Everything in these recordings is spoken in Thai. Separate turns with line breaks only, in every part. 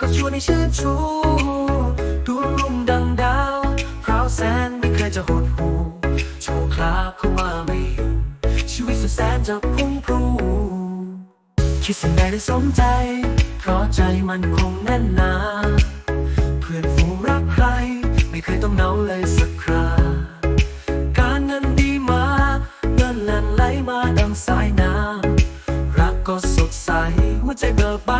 ก็ชวนให้ชื่นชูดูรุ่มดังดาวพราวแสนไม่เคยจะหดหูโชว์คลาบเข้ามาไม่หยุดชีวิตสุดแสนจะพุ่งพรูคิดสิ่งใดได้สมใจ เพราะใจมันคงแน่นหนาเพื่อนฝูงรักใคร ไม่เคยต้องเหงาเลยสักคราการเงินดีมาเงินแล่นไหลมาดังสายน้ำรักก็สดใสหัวใจเบิกบาน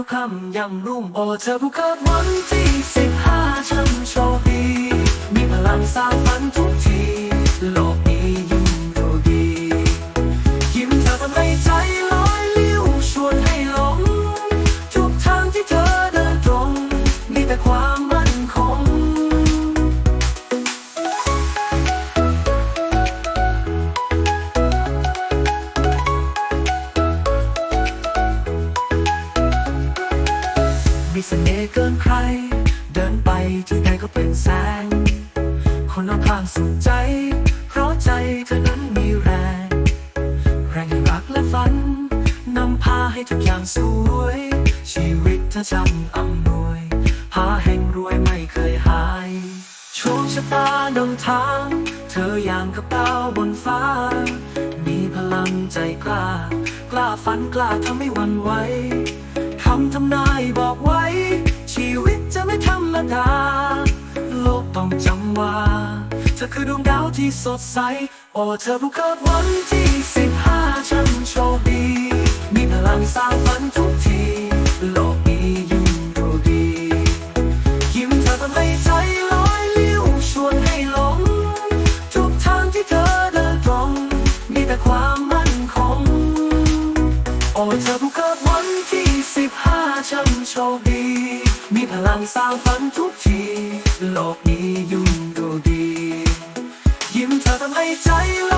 ทุกคำยังรุ่มโอเธอผู้เกิดวันที่สิบห้าฉันโชคดี มีพลังสร้างฝันทุกทีโลกนี้ยิ่งดูดี ยิ้มเธอทำให้ใจลอยลิ้วชวนให้หลงทุกทางที่เธอเดินตรง มีแต่ความ มีเสน่ห์เกินใคร เดินไปที่ใดก็เป็นแสง คนรอบข้างสุขใจ เพราะใจเธอนั้นมีแรง แรงให้รักและฝัน นำพาให้ทุกอย่างสวย ชีวิตเธอช่างอำนวยหาแห่งรวยไม่เคยหายโชคชะตานำทาง เธออย่างกับดาวบนฟ้า มีพลังใจกล้า กล้าฝันกล้าทำให้หวันไหวำทำนายบอกไว้ ชีวิตจะไม่ธรรมดา โลกต้องจำว่า เธอคือดวงดาวที่สดใส โอ้เธอผู้เกิดวันที่สิบห้าฉันโชคดี มีพลังสร้างฝันทุกทีโลก บห้าฉันโชคดี มีพลังสร้างฝันทุกที โลกนี้ยุ่งดูดี ยิ้มเธอทำให้ใจลอยลิ้